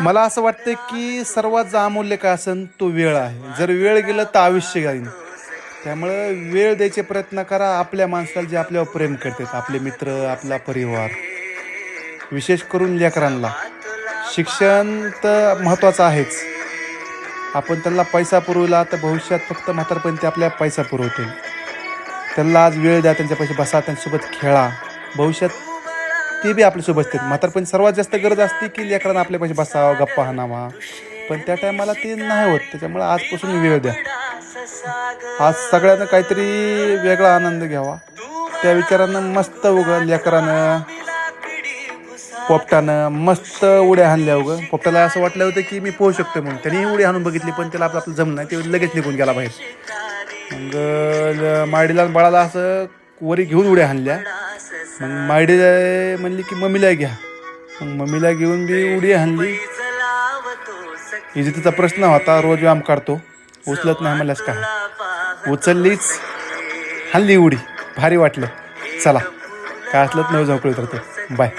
मला असं वाटतं की सर्वात जो अमूल्य काय असेल तो वेळ आहे. जर वेळ गेलं तर आयुष्य जाईल त्यामुळं वेळ द्यायचे प्रयत्न करा. आपल्या माणसाला जे आपल्यावर प्रेम करतात आपले मित्र आपला परिवार. विशेष करून लेकरांना. शिक्षण तर महत्त्वाचं आहेच. आपण त्यांना पैसा पुरवला तर भविष्यात फक्त म्हातारपणी ते आपल्या पैसा पुरवतील. त्यांना आज वेळ द्या त्यांच्या पैसे बसा त्यांच्यासोबत खेळा. भविष्यात ते बी आपल्यासोबत असतात. म्हातारपणी सर्वात जास्त गरज असते की लेकरांना आपल्या बसावं गप्पा हाणावा पण त्या टायमाला ते नाही होत. त्याच्यामुळे आजपासून वेळ द्या. आज सगळ्यांना काहीतरी वेगळा आनंद घ्यावा. त्या विचारानं मस्त उगं लेकरानं पोपटानं मस्त उड्या हाणल्या उगं. पोपटाला असं वाटलं होतं की मी पोहू शकतो म्हणून. त्याने उडी हाणून बघितली पण त्याला आपलं आपलं जमलं नाही. ते लगेच निघून गेला बाहेर. मग माडीला बळाला बाळाला असं वरी घेऊन उड्या हाणल्या. मग माडी म्हणली की मम्मीला घ्या. मग मम्मीला घेऊन बी उडी हाणली. तिचा प्रश्न होता रोज व्यायाम काढतो उचलत नाही म्हणल्यास काय? उचललीच हल्ली उडी. भारी वाटलं. चला काय असलं नाही जाऊ तर बाय.